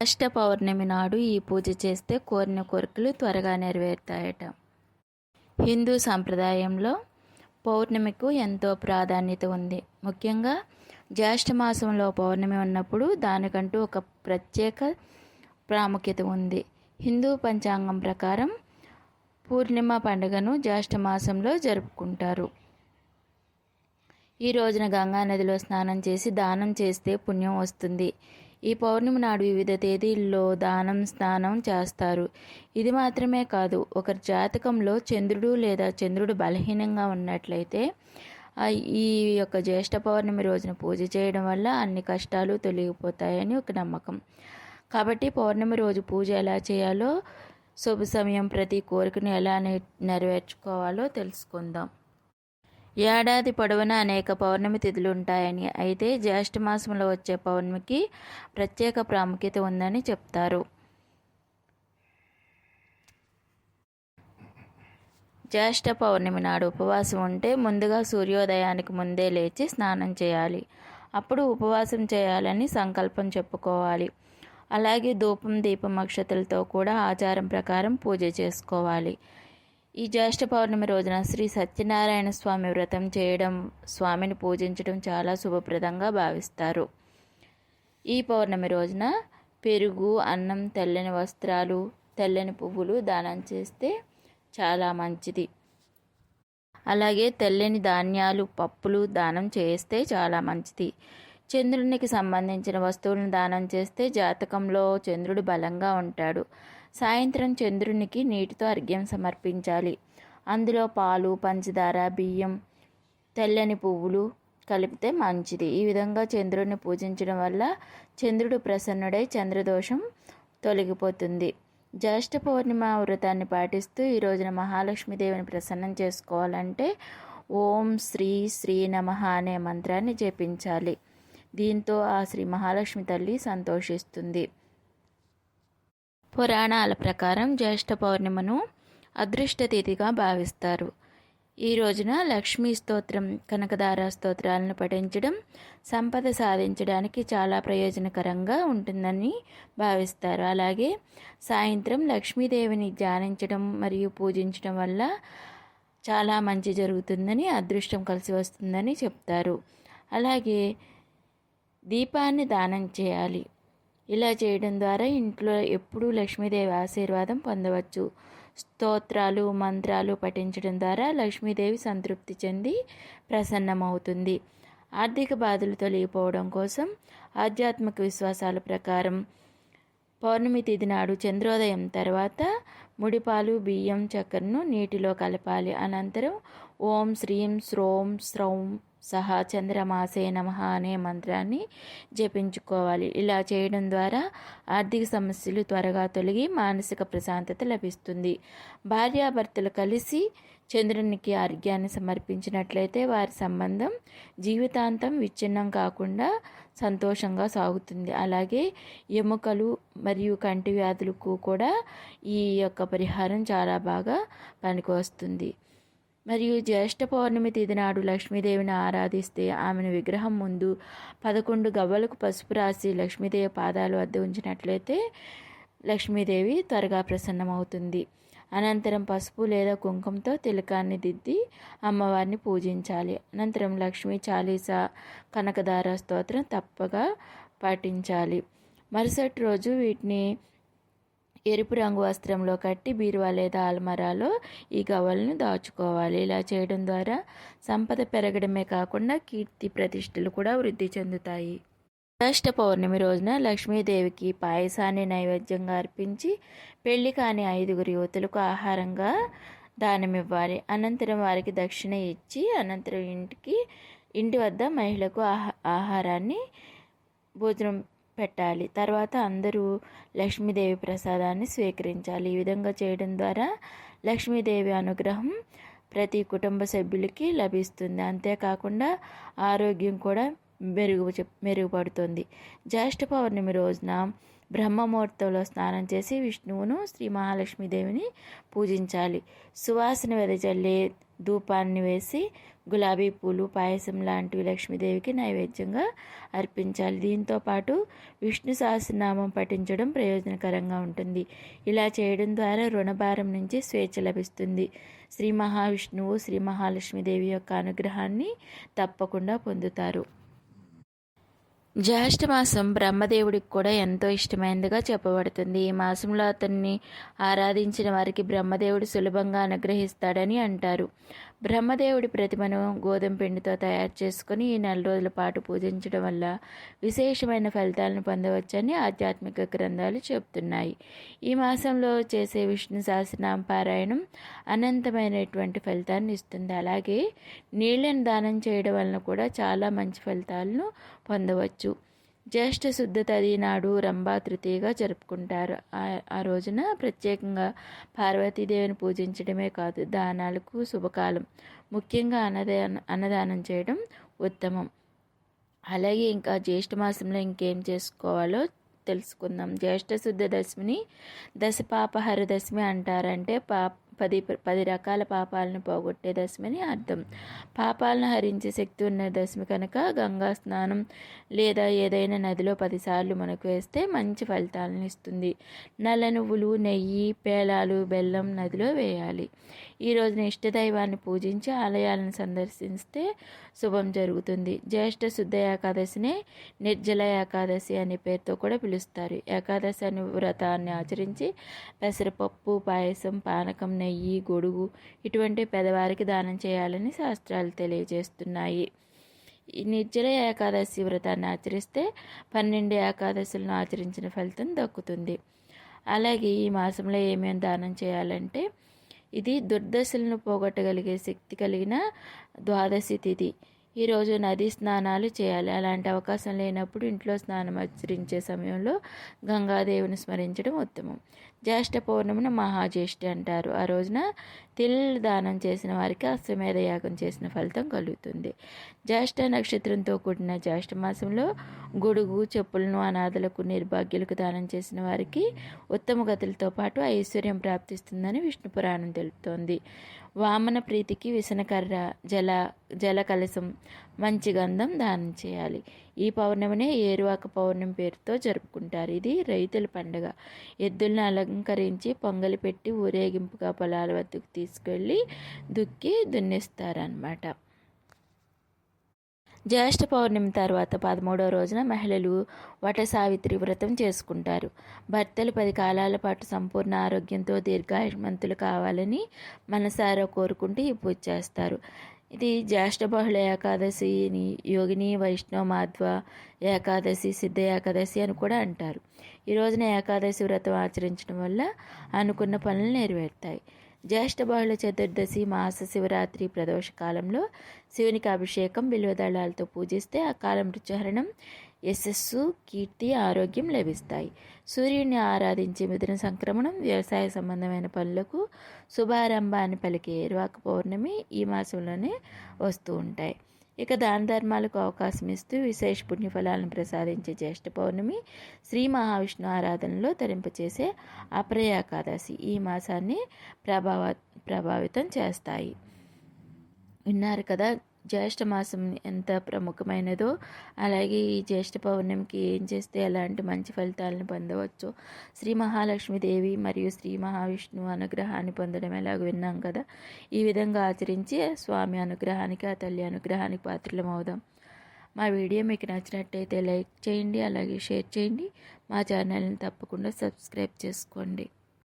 అష్ట పౌర్ణమి నాడు ఈ పూజ చేస్తే కోరిన కోరికలు త్వరగా నెరవేరుతాయట. హిందూ సాంప్రదాయంలో పౌర్ణమికు ఎంతో ప్రాధాన్యత ఉంది. ముఖ్యంగా జ్యేష్ఠ మాసంలో పౌర్ణమి ఉన్నప్పుడు దానికంటూ ఒక ప్రత్యేక ప్రాముఖ్యత ఉంది. హిందూ పంచాంగం ప్రకారం పూర్ణిమ పండుగను జ్యేష్ఠ మాసంలో జరుపుకుంటారు. ఈ రోజున గంగా నదిలో స్నానం చేసి దానం చేస్తే పుణ్యం వస్తుంది. ఈ పౌర్ణమి నాడు వివిధ తేదీల్లో దానం స్నానం చేస్తారు. ఇది మాత్రమే కాదు ఒకరి జాతకంలో చంద్రుడు లేదా చంద్రుడు బలహీనంగా ఉన్నట్లయితే ఈ యొక్క జ్యేష్ఠ పౌర్ణమి రోజున పూజ చేయడం వల్ల అన్ని కష్టాలు తొలగిపోతాయని ఒక నమ్మకం. కాబట్టి పౌర్ణమి రోజు పూజ ఎలా చేయాలో శుభ సమయం ప్రతి కోరికను ఎలా నెరవేర్చుకోవాలో తెలుసుకుందాం. ఏడాది పొడవునా అనేక పౌర్ణమి తిథులు ఉంటాయని. అయితే జ్యేష్ఠ మాసంలో వచ్చే పౌర్ణమికి ప్రత్యేక ప్రాముఖ్యత ఉందని చెప్తారు. జ్యేష్ఠ పౌర్ణమి నాడు ఉపవాసం ఉంటే ముందుగా సూర్యోదయానికి ముందే లేచి స్నానం చేయాలి. అప్పుడు ఉపవాసం చేయాలని సంకల్పం చెప్పుకోవాలి. అలాగే ధూపం దీపం అక్షతలతో కూడా ఆచారం ప్రకారం పూజ చేసుకోవాలి. ఈ జ్యేష్ఠ పౌర్ణమి రోజున శ్రీ సత్యనారాయణ స్వామి వ్రతం చేయడం స్వామిని పూజించడం చాలా శుభప్రదంగా భావిస్తారు. ఈ పౌర్ణమి రోజున పెరుగు అన్నం తెల్లని వస్త్రాలు తెల్లని పువ్వులు దానం చేస్తే చాలా మంచిది. అలాగే తెల్లని ధాన్యాలు పప్పులు దానం చేస్తే చాలా మంచిది. చంద్రునికి సంబంధించిన వస్తువులను దానం చేస్తే జాతకంలో చంద్రుడు బలంగా ఉంటాడు. సాయంత్రం చంద్రునికి నీటితో అర్ఘ్యం సమర్పించాలి. అందులో పాలు పంచదార బియ్యం తెల్లని పువ్వులు కలిపితే మంచిది. ఈ విధంగా చంద్రుడిని పూజించడం వల్ల చంద్రుడు ప్రసన్నుడై చంద్రదోషం తొలగిపోతుంది. జ్యేష్ఠ పౌర్ణిమ వ్రతాన్ని పాటిస్తూ ఈ రోజున మహాలక్ష్మీదేవిని ప్రసన్నం చేసుకోవాలంటే ఓం శ్రీ శ్రీ నమ అనే మంత్రాన్ని జపించాలి. దీంతో ఆ శ్రీ మహాలక్ష్మి తల్లి సంతోషిస్తుంది. పురాణాల ప్రకారం జ్యేష్ఠ పౌర్ణిమను అదృష్ట తిథిగా భావిస్తారు. ఈ రోజున లక్ష్మీ స్తోత్రం కనకదార స్తోత్రాలను పఠించడం సంపద సాధించడానికి చాలా ప్రయోజనకరంగా ఉంటుందని భావిస్తారు. అలాగే సాయంత్రం లక్ష్మీదేవిని ధ్యానించడం మరియు పూజించడం వల్ల చాలా మంచి జరుగుతుందని అదృష్టం కలిసి వస్తుందని చెప్తారు. అలాగే దీపాన్ని దానం చేయాలి. ఇలా చేయడం ద్వారా ఇంట్లో ఎప్పుడూ లక్ష్మీదేవి ఆశీర్వాదం పొందవచ్చు. స్తోత్రాలు మంత్రాలు పఠించడం ద్వారా లక్ష్మీదేవి సంతృప్తి చెంది ప్రసన్నమవుతుంది. ఆర్థిక బాధలు తొలగిపోవడం కోసం ఆధ్యాత్మిక విశ్వాసాల ప్రకారం పౌర్ణమి తిథి నాడు చంద్రోదయం తర్వాత ముడిపాలు బియ్యం చక్కెరను నీటిలో కలపాలి. అనంతరం ఓం శ్రీం శ్రోం శ్రౌం సహా చంద్రమాసే నమ అనే మంత్రాన్ని జపించుకోవాలి. ఇలా చేయడం ద్వారా ఆర్థిక సమస్యలు త్వరగా తొలగి మానసిక ప్రశాంతత లభిస్తుంది. భార్యాభర్తలు కలిసి చంద్రునికి ఆర్ఘ్యాన్ని సమర్పించినట్లయితే వారి సంబంధం జీవితాంతం విచ్ఛిన్నం కాకుండా సంతోషంగా సాగుతుంది. అలాగే ఎముకలు మరియు కంటి వ్యాధులకు కూడా ఈ యొక్క పరిహారం చాలా బాగా పనికి వస్తుంది మరియు జ్యేష్ఠ పౌర్ణమి తిథి నాడు లక్ష్మీదేవిని ఆరాధిస్తే ఆమెను విగ్రహం ముందు పదకొండు గవ్వలకు పసుపు రాసి లక్ష్మీదేవి పాదాలు వద్ద ఉంచినట్లయితే లక్ష్మీదేవి త్వరగా ప్రసన్నమవుతుంది. అనంతరం పసుపు లేదా కుంకుమతో తిలకాన్ని దిద్ది అమ్మవారిని పూజించాలి. అనంతరం లక్ష్మీ చాలీస కనకదార స్తోత్రం తప్పగా పాటించాలి. మరుసటి రోజు వీటిని ఎరుపు రంగు వస్త్రంలో కట్టి బీరువా లేదా అల్మరాలో ఈ గవ్వలను దాచుకోవాలి. ఇలా చేయడం ద్వారా సంపద పెరగడమే కాకుండా కీర్తి ప్రతిష్టలు కూడా వృద్ధి చెందుతాయి. జ్యేష్ఠ పౌర్ణమి రోజున లక్ష్మీదేవికి పాయసాన్ని నైవేద్యంగా అర్పించి పెళ్ళి కాని ఐదుగురు యువతులకు ఆహారంగా దానమివ్వాలి. అనంతరం వారికి దక్షిణ ఇచ్చి అనంతరం ఇంటికి ఇంటి వద్ద మహిళకు ఆహారాన్ని భోజనం పెట్టాలి. తర్వాత అందరూ లక్ష్మీదేవి ప్రసాదాన్ని స్వీకరించాలి. ఈ విధంగా చేయడం ద్వారా లక్ష్మీదేవి అనుగ్రహం ప్రతి కుటుంబ సభ్యులకి లభిస్తుంది. అంతేకాకుండా ఆరోగ్యం కూడా మెరుగు మెరుగుపడుతుంది. జ్యేష్ఠ పౌర్ణమి రోజున బ్రహ్మముహూర్తంలో స్నానం చేసి విష్ణువును శ్రీ మహాలక్ష్మీదేవిని పూజించాలి. సువాసన వెదజల్లే ధూపాన్ని వేసి గులాబీ పూలు పాయసం లాంటివి లక్ష్మీదేవికి నైవేద్యంగా అర్పించాలి. దీంతో పాటు విష్ణు సహస్రనామం పఠించడం ప్రయోజనకరంగా ఉంటుంది. ఇలా చేయడం ద్వారా రుణభారం నుంచి స్వేచ్ఛ లభిస్తుంది. శ్రీ మహావిష్ణువు శ్రీ మహాలక్ష్మీదేవి యొక్క అనుగ్రహాన్ని తప్పకుండా పొందుతారు. జ్యేష్ఠమాసం బ్రహ్మదేవుడికి కూడా ఎంతో ఇష్టమైనదిగా చెప్పబడుతుంది. ఈ మాసంలో అతన్ని ఆరాధించిన వారికి బ్రహ్మదేవుడు సులభంగా అనుగ్రహిస్తాడని అంటారు. బ్రహ్మదేవుడి ప్రతిమను గోధుమ పిండితో తయారు చేసుకుని ఈ నెల రోజుల పాటు పూజించడం వల్ల విశేషమైన ఫలితాలను పొందవచ్చని ఆధ్యాత్మిక గ్రంథాలు చెబుతున్నాయి. ఈ మాసంలో చేసే విష్ణు సహస్రనామ పారాయణం అనంతమైనటువంటి ఫలితాన్ని ఇస్తుంది. అలాగే నీళ్ళని దానం చేయడం వలన కూడా చాలా మంచి ఫలితాలను పొందవచ్చు. జ్యేష్ఠ శుద్ధ తది నాడు రంభా తృతీయగా జరుపుకుంటారు. ఆ రోజున ప్రత్యేకంగా పార్వతీదేవిని పూజించడమే కాదు దానాలకు శుభకాలం. ముఖ్యంగా అన్నదాన అన్నదానం చేయడం ఉత్తమం. అలాగే ఇంకా జ్యేష్ఠ మాసంలో ఇంకేం చేసుకోవాలో తెలుసుకుందాం. జ్యేష్ఠ శుద్ధ దశమిని దశపాపహర దశమి అంటారంటే పాప పది పది రకాల పాపాలను పోగొట్టే దశమని అర్థం. పాపాలను హరించే శక్తి ఉన్న దశమి కనుక గంగా స్నానం లేదా ఏదైనా నదిలో పదిసార్లు మనకు వేస్తే మంచి ఫలితాలను ఇస్తుంది. నల్ల నువ్వులు నెయ్యి పేలాలు బెల్లం నదిలో వేయాలి. ఈ రోజున ఇష్టదైవాన్ని పూజించి ఆలయాలను సందర్శిస్తే శుభం జరుగుతుంది. జ్యేష్ఠ శుద్ధ ఏకాదశిని నిర్జల ఏకాదశి అనే పేరుతో కూడా పిలుస్తారు. ఏకాదశి అనే వ్రతాన్ని ఆచరించి పెసరపప్పు పాయసం పానకం నెయ్యి నెయ్యి గొడుగు ఇటువంటి పెదవారికి దానం చేయాలని శాస్త్రాలు తెలియజేస్తున్నాయి. ఈ నిర్జల ఏకాదశి వ్రతాన్ని ఆచరిస్తే పన్నెండు ఏకాదశులను ఆచరించిన ఫలితం దక్కుతుంది. అలాగే ఈ మాసంలో ఏమేమి దానం చేయాలంటే ఇది దుర్దశలను పోగొట్టగలిగే శక్తి కలిగిన ద్వాదశి తిథి. ఈరోజు నది స్నానాలు చేయాలి. అలాంటి అవకాశం లేనప్పుడు ఇంట్లో స్నానం ఆచరించే సమయంలో గంగాదేవిని స్మరించడం ఉత్తమం. జ్యేష్ఠ పౌర్ణమిని మహాజ్యేష్ఠి అంటారు. ఆ రోజున తిల్ దానం చేసిన వారికి అశ్వమేధ యాగం చేసిన ఫలితం కలుగుతుంది. జ్యేష్ఠ నక్షత్రంతో కూడిన జ్యేష్ఠ మాసంలో గొడుగు చెప్పులను అనాథలకు నిర్భాగ్యులకు దానం చేసిన వారికి ఉత్తమ గతులతో పాటు ఐశ్వర్యం ప్రాప్తిస్తుందని విష్ణు పురాణం తెలుపుతోంది. వామన ప్రీతికి విసనకర్ర జల జల కలసం మంచి గంధం దానం చేయాలి. ఈ పౌర్ణమినే ఏరువాక పౌర్ణమి పేరుతో జరుపుకుంటారు. ఇది రైతుల పండుగ. ఎద్దులను అలంకరించి పొంగలి పెట్టి ఊరేగింపుగా పొలాల వద్దకు తీసుకెళ్ళి దుక్కి దున్నిస్తారనమాట జ్యేష్ఠ పౌర్ణమి తర్వాత పదమూడవ రోజున మహిళలు వట సావిత్రి వ్రతం చేసుకుంటారు. భర్తలు పది కాలాల పాటు సంపూర్ణ ఆరోగ్యంతో దీర్ఘాయుమంతులు కావాలని మనసారా కోరుకుంటూ ఈ పూజ చేస్తారు. ఇది జ్యేష్ఠ బహుళ ఏకాదశిని యోగిని వైష్ణవ మాధ్వ ఏకాదశి సిద్ధ ఏకాదశి అని కూడా అంటారు. ఈ రోజున ఏకాదశి వ్రతం ఆచరించడం వల్ల అనుకున్న పనులు నెరవేరుతాయి. జ్యేష్ఠ బహుళ చతుర్దశి మాస శివరాత్రి ప్రదోష కాలంలో శివునికి అభిషేకం బిల్వదళాలతో పూజిస్తే ఆ కాలం రుచిహరణం యశస్సు కీర్తి ఆరోగ్యం లభిస్తాయి. సూర్యుడిని ఆరాధించే మిథున సంక్రమణం వ్యవసాయ సంబంధమైన పనులకు శుభారంభాన్ని పలికే ఏరువాక పౌర్ణమి ఈ మాసంలోనే వస్తూ ఉంటాయి. ఇక దాన ధర్మాలకు అవకాశం ఇస్తూ విశేష పుణ్యఫలాలను ప్రసాదించే జ్యేష్ఠ పౌర్ణమి శ్రీ మహావిష్ణు ఆరాధనలో తరింపచేసే అప్రయాకాదశి ఈ మాసాన్ని ప్రభావ ప్రభావితం చేస్తాయి. విన్నారు కదా జ్యేష్ఠ మాసం ఎంత ప్రముఖమైనదో అలాగే ఈ జ్యేష్ఠ పౌర్ణమికి ఏం చేస్తే ఎలాంటి మంచి ఫలితాలను పొందవచ్చు శ్రీ మహాలక్ష్మీదేవి మరియు శ్రీ మహావిష్ణువు అనుగ్రహాన్ని పొందడం ఎలాగో విన్నాం కదా. ఈ విధంగా ఆచరించి స్వామి అనుగ్రహానికి ఆ తల్లి అనుగ్రహానికి పాత్రలం అవుదాం మా వీడియో మీకు నచ్చినట్టయితే లైక్ చేయండి అలాగే షేర్ చేయండి. మా ఛానల్ని తప్పకుండా సబ్స్క్రైబ్ చేసుకోండి.